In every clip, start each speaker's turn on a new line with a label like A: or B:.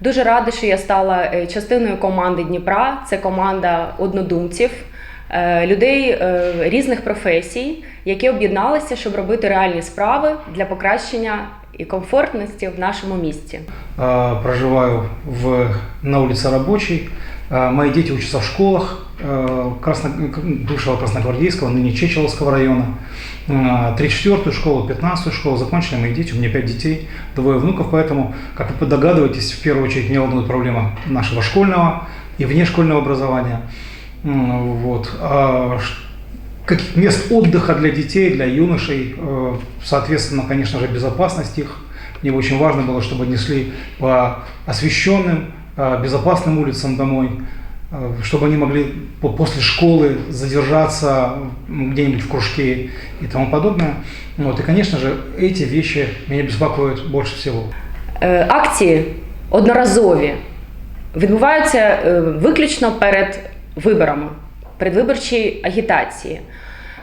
A: Дуже рада, що я стала е, частиною команди Дніпра. Це команда однодумців, е, людей е, різних професій, які об'єдналися, щоб робити реальні справи для покращення і комфортності в нашому місті.
B: Проживаю в, на вулиці Рабочей. Э, Мои дети учатся в школах э, Красно, бывшего Красногвардейского, ныне Чечеловского района. 34-ю школу, 15-ю школу закончили мои дети, у меня 5 детей, двое внуков, поэтому, как вы догадываетесь, в первую очередь меня волнует проблема нашего школьного и внешкольного образования. Вот. А каких мест отдыха для детей, для юношей, э, соответственно, конечно же, безопасность их. Мне очень важно было, чтобы они шли по освещенным, э, безопасным улицам домой, э, чтобы они могли по- после школы задержаться м, где-нибудь в кружке и тому подобное. Вот. И, конечно же, эти вещи меня беспокоят больше всего.
A: Е, Акції одноразові відбуваються е, виключно перед виборами, передвиборчій агітації.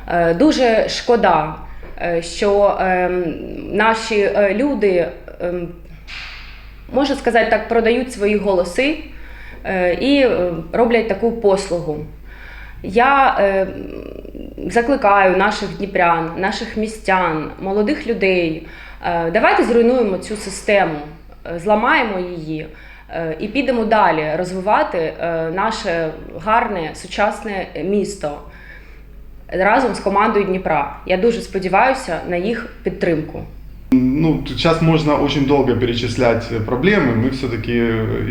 A: Е, Дуже шкода, е, що е, наші е, люди, е, можна сказати так, продають свої голоси е, і е, роблять таку послугу. Я е, закликаю наших дніпрян, наших містян, молодих людей. Давайте зруйнуємо цю систему, зламаємо її і підемо далі розвивати наше гарне сучасне місто разом з командою Дніпра. Я дуже сподіваюся на їх підтримку.
C: Ну, сейчас можно очень долго перечислять э, проблемы. Мы все-таки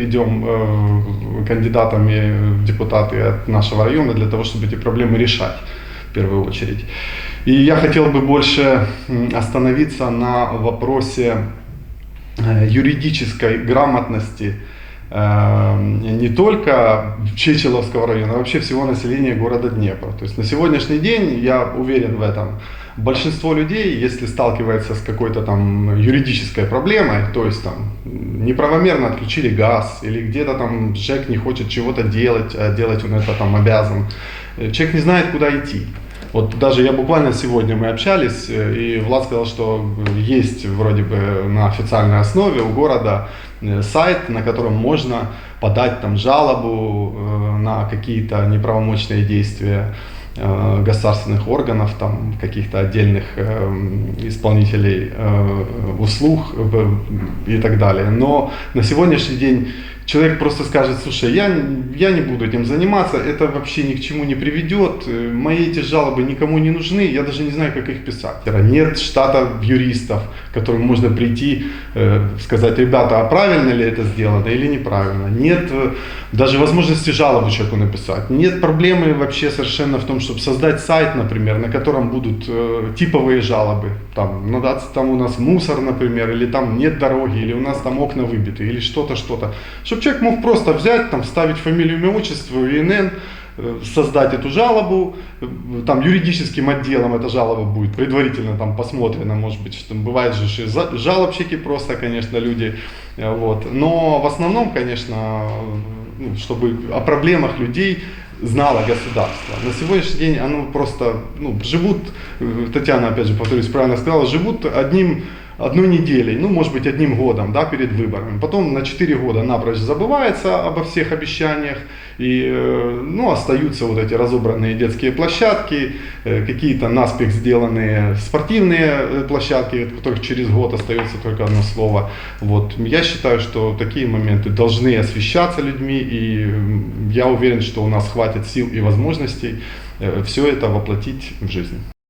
C: идем э, кандидатами в депутаты от нашего района для того, чтобы эти проблемы решать в первую очередь. И я хотел бы больше остановиться на вопросе э, юридической грамотности э, не только Чечеловского района, а вообще всего населения города Днепра. То есть на сегодняшний день, я уверен в этом, большинство людей, если сталкивается с какой-то там юридической проблемой, то есть там неправомерно отключили газ или где-то там человек не хочет чего-то делать, а делать он это там обязан, э, человек не знает, куда идти. Вот даже я буквально сегодня мы общались, э, и Влад сказал, что есть вроде бы на официальной основе у города сайт, на котором можно подать там жалобу э, на какие-то неправомочные действия э, государственных органов, там каких-то отдельных э, исполнителей э, услуг э, и так далее. Но на сегодняшний день человек просто скажет, слушай, я, я не буду этим заниматься, это вообще ни к чему не приведет, э, мои эти жалобы никому не нужны, я даже не знаю, как их писать. Нет штата юристов, к которым можно прийти, э, сказать, ребята, а правильно ли это сделано или неправильно. Нет э, даже возможности жалобу человеку написать. Нет проблемы вообще совершенно в том, чтобы создать сайт, например, на котором будут типовые жалобы. Там, ну, да, там у нас мусор, например, или там нет дороги, или у нас там окна выбиты, или что-то, что-то. Чтобы человек мог просто взять, там, вставить фамилию, имя, отчество, ИНН, э, создать эту жалобу, э, там юридическим отделом эта жалоба будет предварительно там посмотрена, может быть, что бывает же что жалобщики просто, конечно, люди, э, вот. Но в основном, конечно, ну, чтобы о проблемах людей знало государство. На сегодняшний день оно просто, ну, живут, Татьяна, опять же, повторюсь, правильно сказала, живут одним одной неделей, ну, может быть, одним годом, да, перед выборами. Потом на 4 года напрочь забывается обо всех обещаниях, и, э, ну, остаются вот эти разобранные детские площадки, э, какие-то наспех сделанные спортивные э, площадки, от которых через год остается только одно слово. Вот. Я считаю, что такие моменты должны освещаться людьми, и я уверен, что у нас хватит сил и возможностей все это воплотить в жизнь.